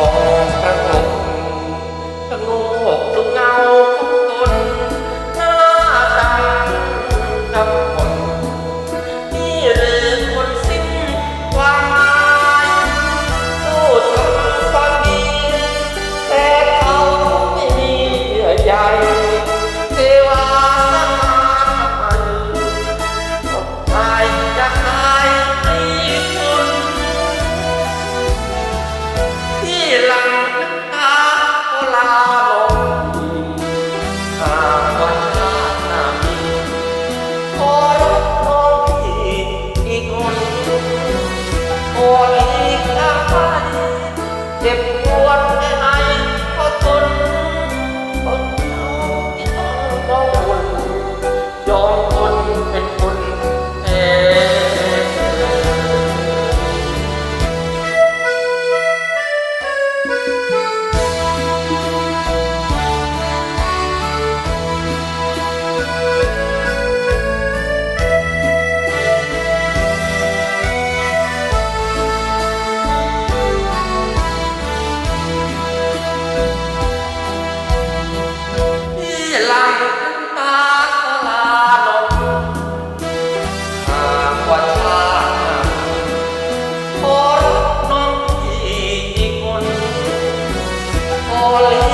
ของพระองค์ ปวดใจ Oh.